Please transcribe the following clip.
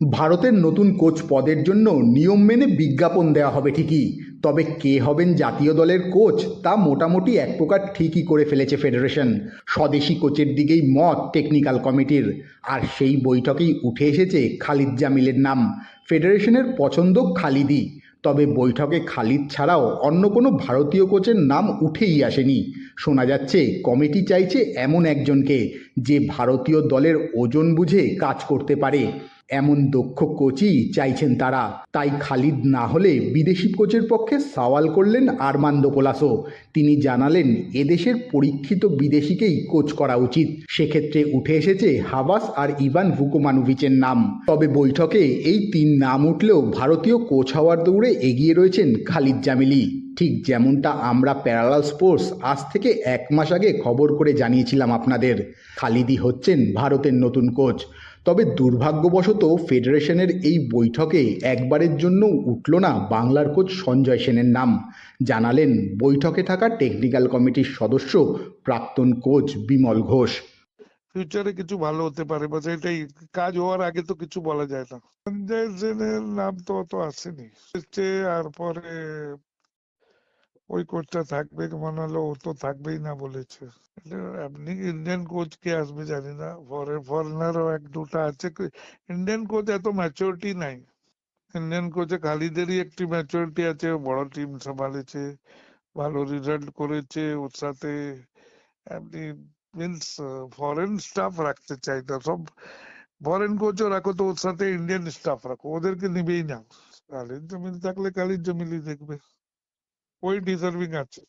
ভারতের নতুন কোচ পদের জন্য নিয়ম মেনে বিজ্ঞাপন দেওয়া হবে ঠিকই। তবে কে হবেন জাতীয় দলের কোচ তা মোটামুটি এক প্রকার ঠিকই করে ফেলেছে ফেডারেশন। স্বদেশি কোচের দিকেই মত টেকনিক্যাল কমিটির। আর সেই বৈঠকেই উঠে এসেছে খালিদ জামিলের নাম। ফেডারেশনের পছন্দ খালিদি তবে বৈঠকে খালিদ ছাড়াও অন্য কোনো ভারতীয় কোচের নাম উঠেই আসেনি। শোনা যাচ্ছে, কমিটি চাইছে এমন একজনকে, যে ভারতীয় দলের ওজন বুঝে কাজ করতে পারে। এমন দক্ষ কোচই চাইছেন তারা। তাই খালিদ না হলে বিদেশি কোচের পক্ষে সওয়াল করলেন আরমান্দো কোলাসো তিনি জানালেন, এদেশের পরীক্ষিত বিদেশিকেই কোচ করা উচিত। সেক্ষেত্রে উঠে এসেছে হাবাস আর ইভান ভুকোমানোভিচের নাম। তবে বৈঠকে এই তিন নাম উঠলেও ভারতীয় কোচ হওয়ার দৌড়ে এগিয়ে রয়েছেন খালিদ জামিলি। ঠিক যেমনটা আমরা প্যারালাল স্পোর্টস আজ থেকে এক মাস আগে খবর করে জানিয়েছিলাম আপনাদের। খালিদি হচ্ছেন ভারতের নতুন কোচ। তবে দুর্ভাগ্যবশত ফেডারেশনের এই বৈঠকে একবারের জন্য উঠল না বাংলার কোচ সঞ্জয় সেনের নাম। জানালেন, বৈঠকে থাকা টেকনিক্যাল কমিটির সদস্য প্রাক্তন কোচ বিমল ঘোষ। ফিউচারে কিছু ভালো হতে পারে বাস এটাই কাজ হওয়ার আগে তো কিছু বলা যায় না। সঞ্জয় সেনের নাম তো অত আসেনি। আর পরে ওই কোচটা থাকবে মনে হলো ও তো থাকবেই না বলেছে। আপনি ইন্ডিয়ান কোচ কে আসবে জানি না। ফরেন ফরেনারও এক দুটা আছে। ইন্ডিয়ান কোচ এত ম্যাচুরিটি নাই। ইন্ডিয়ান কোচে খালিদেরই একটি ম্যাচুরিটি আছে। বড় টিম সামলেছে, ভালো রেজাল্ট করেছে, ওর সাথে আপনি মিনস ফরেন স্টাফ রাখতে চাই না। সব ফরেন কোচও রাখো তো, ওর সাথে ইন্ডিয়ান স্টাফ রাখো। ওদেরকে নিবেই না। কালির জমিল থাকলে কালির জমিলই দেখবে। ওই ডিজার্ভিং আছে